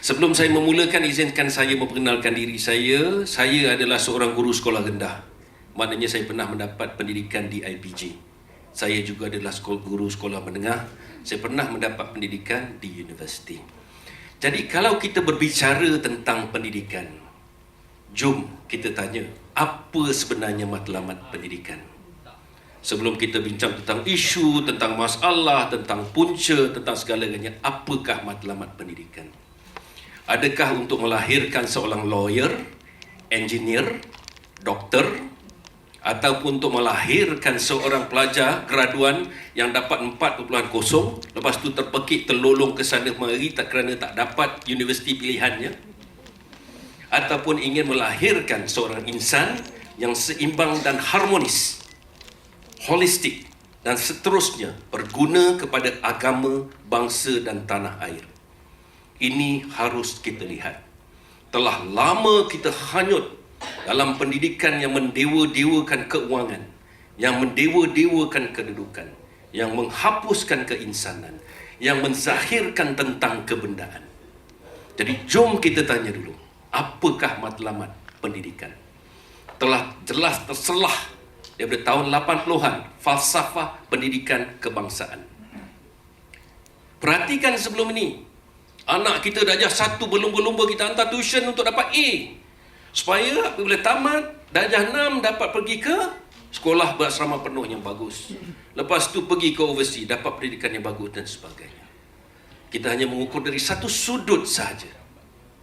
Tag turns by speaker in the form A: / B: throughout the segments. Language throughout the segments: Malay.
A: Sebelum saya memulakan, izinkan saya memperkenalkan diri saya. Saya adalah seorang guru sekolah rendah. Maknanya saya pernah mendapat pendidikan di IPJ. Saya juga adalah guru sekolah menengah. Saya pernah mendapat pendidikan di universiti. Jadi kalau kita berbicara tentang pendidikan, jom kita tanya, apa sebenarnya matlamat pendidikan? Sebelum kita bincang tentang isu, tentang masalah, tentang punca, tentang segala-galanya, apakah matlamat pendidikan? Adakah untuk melahirkan seorang lawyer, engineer, doktor, ataupun untuk melahirkan seorang pelajar graduan yang dapat 4.0 lepas tu terpekik terlolong ke sana kemari tak kerana tak dapat universiti pilihannya ataupun ingin melahirkan seorang insan yang seimbang dan harmonis holistik dan seterusnya berguna kepada agama, bangsa dan tanah air. Ini harus kita lihat. Telah lama kita hanyut dalam pendidikan yang mendewa-dewakan keuangan, yang mendewa-dewakan kedudukan, yang menghapuskan keinsanan, yang menzahirkan tentang kebendaan. Jadi jom kita tanya dulu, apakah matlamat pendidikan? Telah jelas terselah daripada tahun 80-an falsafah pendidikan kebangsaan. Perhatikan sebelum ini, anak kita darjah satu berlumba-lumba kita hantar tuition untuk dapat A. Supaya apabila tamat, darjah 6 dapat pergi ke sekolah berasrama penuh yang bagus. Lepas tu pergi ke overseas, dapat pendidikan yang bagus dan sebagainya. Kita hanya mengukur dari satu sudut saja.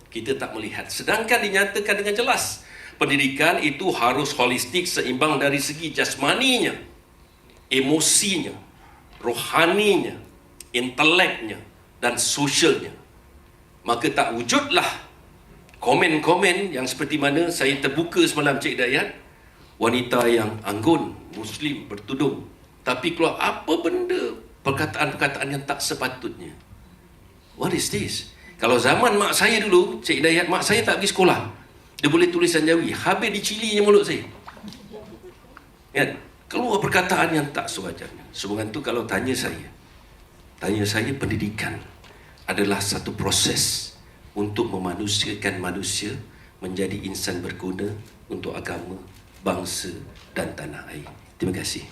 A: Kita tak melihat. Sedangkan dinyatakan dengan jelas, pendidikan itu harus holistik seimbang dari segi jasmaninya, emosinya, rohaninya, inteleknya dan sosialnya. Maka tak wujudlah komen-komen yang seperti mana saya terbuka semalam Cik Dayat, wanita yang anggun, muslim, bertudung. Tapi keluar apa benda perkataan-perkataan yang tak sepatutnya. What is this? Kalau zaman mak saya dulu, Cik Dayat, mak saya tak pergi sekolah. Dia boleh tulisan Jawi. Habis dicilinya mulut saya. Kan? Keluar perkataan yang tak sewajarnya. Sebab itu kalau tanya saya, tanya saya pendidikan adalah satu proses untuk memanusiakan manusia menjadi insan berguna untuk agama, bangsa dan tanah air. Terima kasih.